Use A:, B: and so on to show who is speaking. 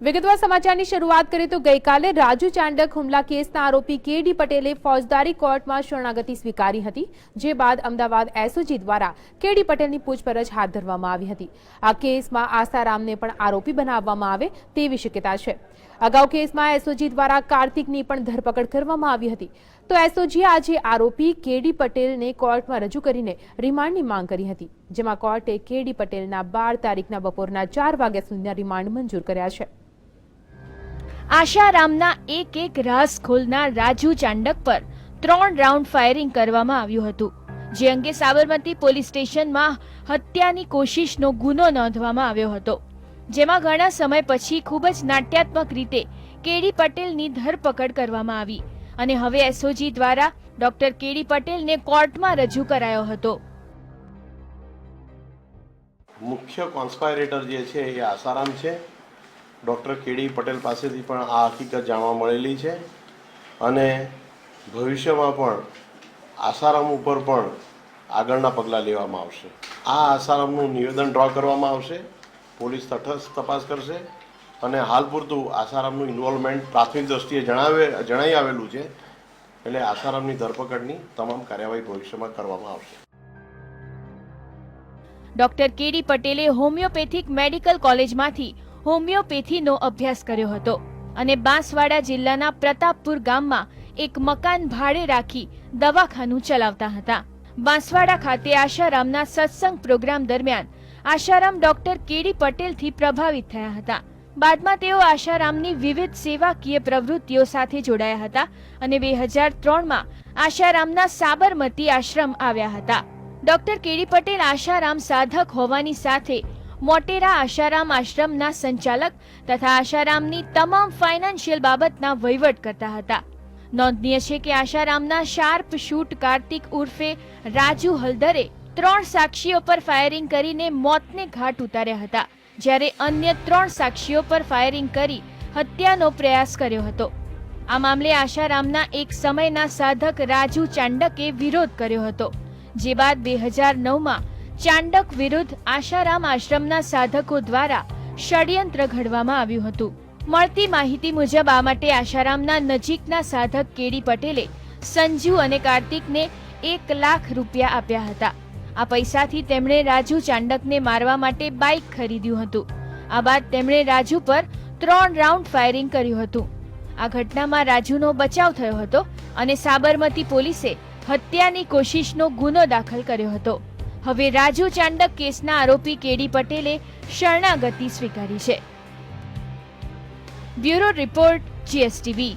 A: વિગતવાર સમાચારની શરૂઆત કરીએ તો ગઈકાલે રાજુ ચાંડક હુમલા કેસના આરોપી કેડી પટેલે ફોજદારી કોર્ટમાં શરણાગતિ સ્વીકારી હતી, જે બાદ અમદાવાદ એસઓજી દ્વારા કેડી પટેલની પૂછપરછ હાથ ધરવામાં આવી હતી. આ કેસમાં આસારામને પણ આરોપી બનાવવામાં આવે તેવી શક્યતા છે. અગાઉ કેસમાં એસઓજી દ્વારા કાર્તિકની પણ ધરપકડ કરવામાં આવી હતી. તો એસઓજીએ આજે આરોપી કેડી પટેલને કોર્ટમાં રજૂ કરીને રિમાન્ડની માંગ કરી હતી, જેમાં કોર્ટે કેડી પટેલના બાર તારીખના બપોરના ચાર વાગ્યા સુધીના રિમાન્ડ મંજૂર કર્યા છે.
B: આશારામના એક એક રાસ ખોલનાર રાજુ ચાંડક પર ત્રણ રાઉન્ડ ફાયરિંગ કરવામાં આવ્યું હતું, જે અંગે સાબરમતી પોલીસ સ્ટેશનમાં હત્યાની કોશિશનો ગુનો નોંધવામાં આવ્યો હતો, જેમાં ઘણા સમય પછી ખૂબ જ નાટ્યાત્મક રીતે કેડી પટેલની ધરપકડ કરવામાં આવી અને હવે એસઓજી દ્વારા ડોક્ટર કેડી પટેલને કોર્ટમાં રજૂ કરાયો હતો.
C: મુખ્ય કોન્સ્પાયરેટર જે છે એ આસારામ છે. ડૉક્ટર કેડી પટેલ પાસેથી પણ આ હકીકત જાણવા મળેલી છે. અને ભવિષ્યમાં પણ આસારામ ઉપર પણ આગળના પગલાં લેવામાં આવશે. આ આસારામનું નિવેદન ડ્રો કરવામાં આવશે. પોલીસ તટસ્થ તપાસ કરશે અને હાલ પૂરતું આસારામનું ઇન્વોલ્વમેન્ટ પ્રાથમિક દ્રષ્ટિએ જણાવે, જણાઈ આવેલું છે. એટલે આસારામની ધરપકડની તમામ કાર્યવાહી ભવિષ્યમાં કરવામાં આવશે.
B: ડોક્ટર કેડી પટેલે હોમિયોપેથિક મેડિકલ કોલેજમાંથી હોમિયોપેથીનો અભ્યાસ કર્યો હતો અને બાંસવાડા જિલ્લાના પ્રતાપપુર ગામમાં એક મકાન ભાડે રાખી દવાખાનું ચલાવતા હતા. બાંસવાડા ખાતે આશારામના સત્સંગ પ્રોગ્રામ દરમિયાન આશારામ ડોક્ટર કેડી પટેલથી પ્રભાવિત થયા હતા. બાદમાં તેઓ આશારામની વિવિધ સેવાકીય પ્રવૃત્તિઓ સાથે જોડાયા હતા અને બે હજાર ત્રણમાં આશારામના સાબરમતી આશ્રમ આવ્યા હતા. ડોક્ટર કેડી પટેલ આશારામ સાધક હોવાની સાથે મોટેરા આશારામ આશ્રમના સંચાલક તથા આશારામની તમામ ફાઇનાન્શિયલ બાબતના વહીવટ કરતા હતા. નોંધનીય છે કે આશારામના શાર્પ શૂટ કાર્તિક ઉર્ફે રાજુ હલદરે ત્રણ સાક્ષીઓ પર ફાયરિંગ કરીને મોતને ઘાટ ઉતાર્યા હતા, જ્યારે અન્ય ત્રણ સાક્ષીઓ પર ફાયરિંગ કરી હત્યાનો પ્રયાસ કર્યો હતો. આ મામલે આશારામના એક સમયના સાધક રાજુ ચાંડકે વિરોધ કર્યો હતો, જે બાદ બે હજાર નવમાં ચાંડક વિરુદ્ધ આશારામ આશ્રમના સાધકો દ્વારા ષડયંત્ર ઘડવામાં આવ્યું હતું. મળતી માહિતી મુજબ આ માટે આશારામના નજીકના સાધક કેડી પટેલે સંજુ અને કાર્તિકને એક લાખ રૂપિયા આપ્યા હતા. આ પૈસાથી તેમણે રાજુ ચાંડકને મારવા માટે બાઇક ખરીદ્યું હતું. આ બાદ તેમણે રાજુ પર ત્રણ રાઉન્ડ ફાયરિંગ કર્યું હતું. આ ઘટનામાં રાજુનો બચાવ થયો હતો અને સાબરમતી પોલીસે હત્યાની કોશિશનો ગુનો દાખલ કર્યો હતો. હવે રાજુ ચાંડક કેસના આરોપી કેડી પટેલે શરણાગતિ સ્વીકારી છે. Bureau report GSTV.